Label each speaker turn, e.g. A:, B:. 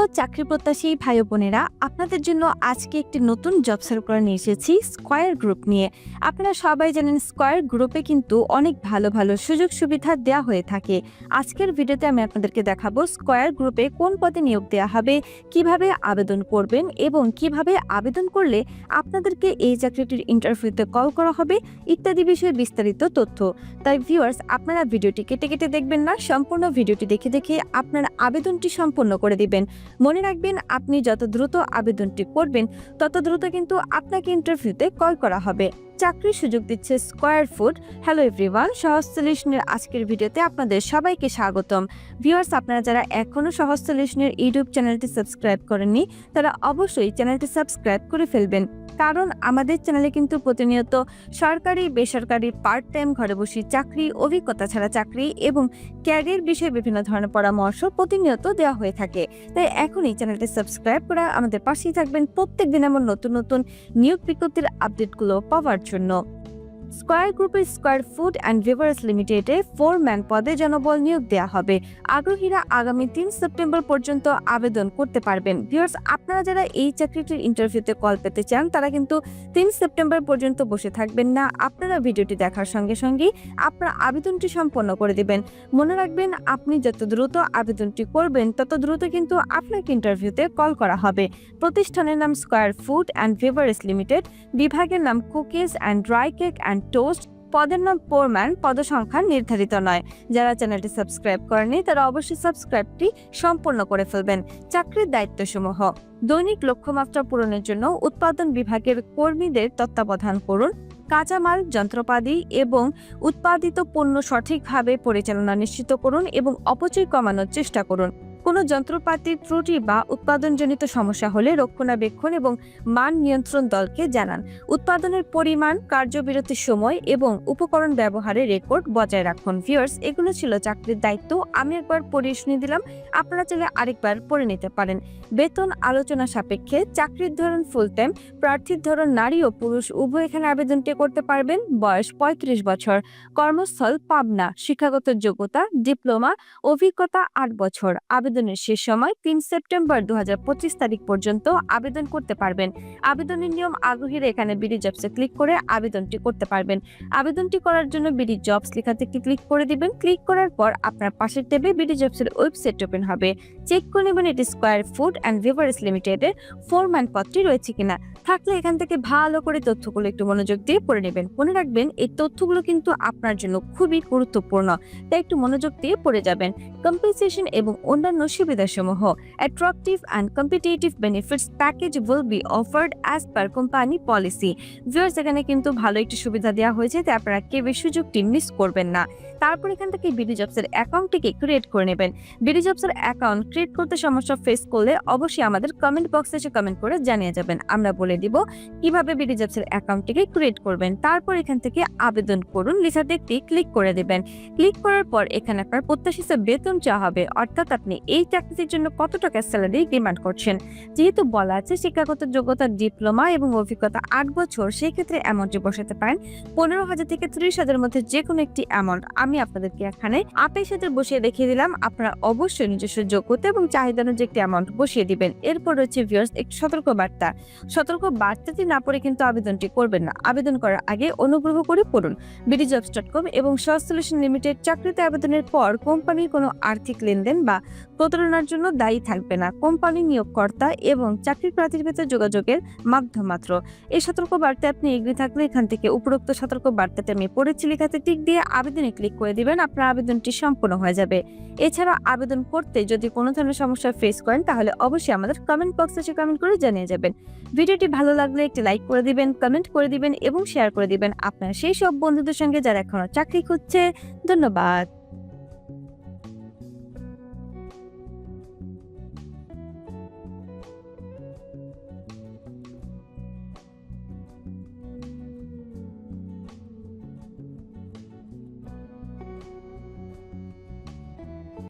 A: প্রিয় চাকরি প্রত্যাশী ভাই বোনেরা, আপনাদের জন্য আজকে একটি নতুন জব সার্কুলার নিয়ে এসেছি স্কয়ার গ্রুপ নিয়ে। আপনারা সবাই জানেন স্কয়ার গ্রুপে কিন্তু অনেক ভালো ভালো সুযোগ সুবিধা দেওয়া হয়ে থাকে। আজকের ভিডিওতে আমি আপনাদেরকে দেখাবো স্কয়ার গ্রুপে কোন পদে নিয়োগ দেওয়া হবে, কীভাবে আবেদন করবেন এবং কীভাবে আবেদন করলে আপনাদেরকে এই চাকরিটির ইন্টারভিউতে কল করা হবে ইত্যাদি বিষয়ে বিস্তারিত তথ্য। তাই ভিউয়ার্স আপনারা ভিডিওটি কেটে কেটে দেখবেন না, সম্পূর্ণ ভিডিওটি দেখে দেখে আপনার আবেদনটি সম্পূর্ণ করে দিবেন। মনে রাখবেন, আপনি যত দ্রুত আবেদনটি করবেন, তত দ্রুত কিন্তু আপনাকে ইন্টারভিউতে কল করা হবে। চাকরির সুযোগ দিচ্ছে স্কোয়ার ফুড হ্যালো এভরিওয়ান সহজ সলিউশনের আজকের ভিডিওতে আপনাদের সবাইকে স্বাগতম। ভিউয়ার্স আপনারা যারা এখনও সহজ সলিউশনের ইউটিউব চ্যানেলটি সাবস্ক্রাইব করেননি, তারা অবশ্যই চ্যানেলটি সাবস্ক্রাইব করে ফেলবেন। কারণ আমাদের চ্যানেলে কিন্তু প্রতিনিয়ত সরকারি, বেসরকারি পার্ট টাইম ঘরে বসে চাকরি, অভিজ্ঞতা ছাড়া চাকরি এবং ক্যারিয়ার বিষয়ে বিভিন্ন ধরনের পরামর্শ প্রতিনিয়ত দেওয়া হয়ে থাকে। তাই এখনই চ্যানেলটি সাবস্ক্রাইব করা আমাদের পাশেই থাকবেন। প্রত্যেক দিন এমন নতুন নতুন নিয়োগ বিজ্ঞপ্তির আপডেটগুলো পাওয়ার জন্য স্কয়ার গ্রুপের স্কয়ার ফুড অ্যান্ড ভিভার্স লিমিটেডে ফোর ম্যান পদে জনবল নিয়োগ দেওয়া হবে। আগ্রহীরা আগামী তিন সেপ্টেম্বর পর্যন্ত আবেদন করতে পারবেন। ভিউয়ার্স আপনারা যারা এই চাকরিটির ইন্টারভিউতে কল পেতে চান, তারা কিন্তু তিন সেপ্টেম্বর পর্যন্ত বসে থাকবেন না। আপনারা ভিডিওটি দেখার সঙ্গে সঙ্গেই আপনার আবেদনটি সম্পন্ন করে দেবেন। মনে রাখবেন, আপনি যত দ্রুত আবেদনটি করবেন, তত দ্রুত কিন্তু আপনাকে ইন্টারভিউতে কল করা হবে। প্রতিষ্ঠানের নাম Square food and beverages limited বিভাগের নাম cookies and dry cake and toast পদের নাম পোরম্যান পদসংখ্যা নির্ধারিত নয়। যারা চ্যানেলটি সাবস্ক্রাইব করেনি তারা অবশ্যই সাবস্ক্রাইবটি সম্পূর্ণ করে ফেলবেন। চাকরির দায়িত্বসমূহ। দৈনিক লক্ষ্যমাত্রা পূরণের জন্য উৎপাদন বিভাগের কর্মীদের তত্ত্বাবধান করুন। কাঁচামাল, যন্ত্রপাতি এবং উৎপাদিত পণ্য সঠিকভাবে পরিচালনা নিশ্চিত করুন এবং অপচয় কমানোর চেষ্টা করুন। কোনো যন্ত্রপাতির ত্রুটি বা উৎপাদনজনিত সমস্যা হলে রক্ষণাবেক্ষণ এবং মান নিয়ন্ত্রণ দলকে জানান। উৎপাদনের পরিমাণ কার্যবিরতির সময় এবং উপকরণ ব্যবহারের রেকর্ড বজায় রাখুন। ভিউয়ার্স, এগুলো ছিল চাকরির দায়িত্ব। আমি একবার পড়িয়ে শুনিয়ে দিলাম। আপনারা চাইলে আরেকবার পড়ে নিতে পারেন। বেতন আলোচনা সাপেক্ষে চাকরির ধরন ফুল টাইম প্রার্থীর ধরন নারী ও পুরুষ, উভয় এখানে আবেদনটি করতে পারবেন। বয়স পঁয়ত্রিশ বছর। কর্মস্থল পাবনা, শিক্ষাগত যোগ্যতা, ডিপ্লোমা, অভিজ্ঞতা আট বছর। আবেদনের শেষ সময় তিন সেপ্টেম্বর দু হাজার পঁচিশ তারিখ পর্যন্ত আবেদন করতে পারবেন। আবেদনের নিয়ম আগ্রহীরা এখানে বিডি জবসে ক্লিক করে আবেদনটি করতে পারবেন। আবেদনটি করার জন্য বিডি জবস লেখাতে ক্লিক করে দিবেন। ক্লিক করার পর আপনার পাশের ট্যাবে বিডি জবসের ওয়েবসাইট ওপেন হবে। চেক করে নেবেন এটি স্কয়ার ফুড অ্যান্ড ভিভারেস লিমিটেডের ফোরম্যান পদটি রয়েছে কিনা। থাকলে এখান থেকে ভালো করে তথ্যগুলো একটু মনোযোগ দিয়ে পড়ে নেবেন। মনে রাখবেন, এই তথ্যগুলো কিন্তু আপনার জন্য খুবই গুরুত্বপূর্ণ। তাই একটু মনোযোগ দিয়ে পড়ে যাবেন। কম্পেনসেশন এবং অন্যান্য সুবিধাসমূহ attractive and competitive benefits package will be offered as per company policy viewers এখানে কিন্তু ভালো একটি সুবিধা দেওয়া হয়েছে তাই আপনারা কেউ সুযোগটি মিস করবেন না। তারপর এখান থেকে বিডি জবসের অ্যাকাউন্টটিকে ক্রিয়েট করে নেবেন। বিডি জবসের অ্যাকাউন্ট ক্রিয়েট করতে সমস্যা ফেস করলে অবশ্যই আমাদের কমেন্ট বক্সে এসে কমেন্ট করে জানিয়ে যাবেন। আমরা বলে দিব কীভাবে বিডি জবসের অ্যাকাউন্টটিকে ক্রিয়েট করবেন। তারপর এখান থেকে আবেদন করুন, লিসাতে একটি ক্লিক করে দেবেন। ক্লিক করার পর এখানে আপনার প্রত্যাশিত বেতন চাওয়া হবে, অর্থাৎ আপনি এই চাকরির জন্য কত টাকা স্যালারি ডিমান্ড করছেন? যেহেতু বলা আছে শিক্ষাগত যোগ্যতা ডিপ্লোমা এবং অভিজ্ঞতা আট বছর, সেই ক্ষেত্রে অ্যামাউন্টটি বসাতে পারেন। পনেরো হাজার থেকে ত্রিশ হাজারের মধ্যে যে কোনো একটি অ্যামাউন্ট আমি আপনাদেরকে এখানে আপের সাথে বসিয়ে দেখিয়ে দিলাম। আপনারা অবশ্যই নিজস্ব যোগ্যতা এবং চাহিদা অনুযায়ী একটি অ্যামাউন্ট বসিয়ে দিবেন। এরপর রয়েছে ভিউয়ার্স একটি সতর্ক বার্তা সতর্ক বার্তাটি না পড়ে কিন্তু আবেদনটি করবেন না। আবেদন করার আগে অনুগ্রহ করে পড়ুন। বিডি জবস ডট কম এবং সলিউশন লিমিটেড চাকরিতে আবেদনের পর কোম্পানির কোনো আর্থিক লেনদেন বা প্রতারণার জন্য দায়ী থাকবে না। কোম্পানি নিয়োগকর্তা এবং চাকরির প্রার্থীর ভেতর যোগাযোগের মাধ্যম মাত্র এই সতর্ক বার্তা আপনি এগ্রি থাকলে এখান থেকে উপরোক্ত সতর্ক বার্তাটি আমি পড়েছি লেখাতে টিক দিয়ে আবেদনে ক্লিক করে দিবেন, আপনার আবেদনটি সম্পূর্ণ হয়ে যাবে। এছাড়া আবেদন করতে যদি কোনো ধরনের সমস্যা ফেস করেন, তাহলে অবশ্যই আমাদের কমেন্ট বক্সে এসে কমেন্ট করে জানিয়ে যাবেন। ভিডিওটি ভালো লাগলে একটি লাইক করে দিবেন কমেন্ট করে দিবেন এবং শেয়ার করে দিবেন। আপনার সেই সব বন্ধুদের সঙ্গে যারা এখনও চাকরি খুঁজছে, ধন্যবাদ।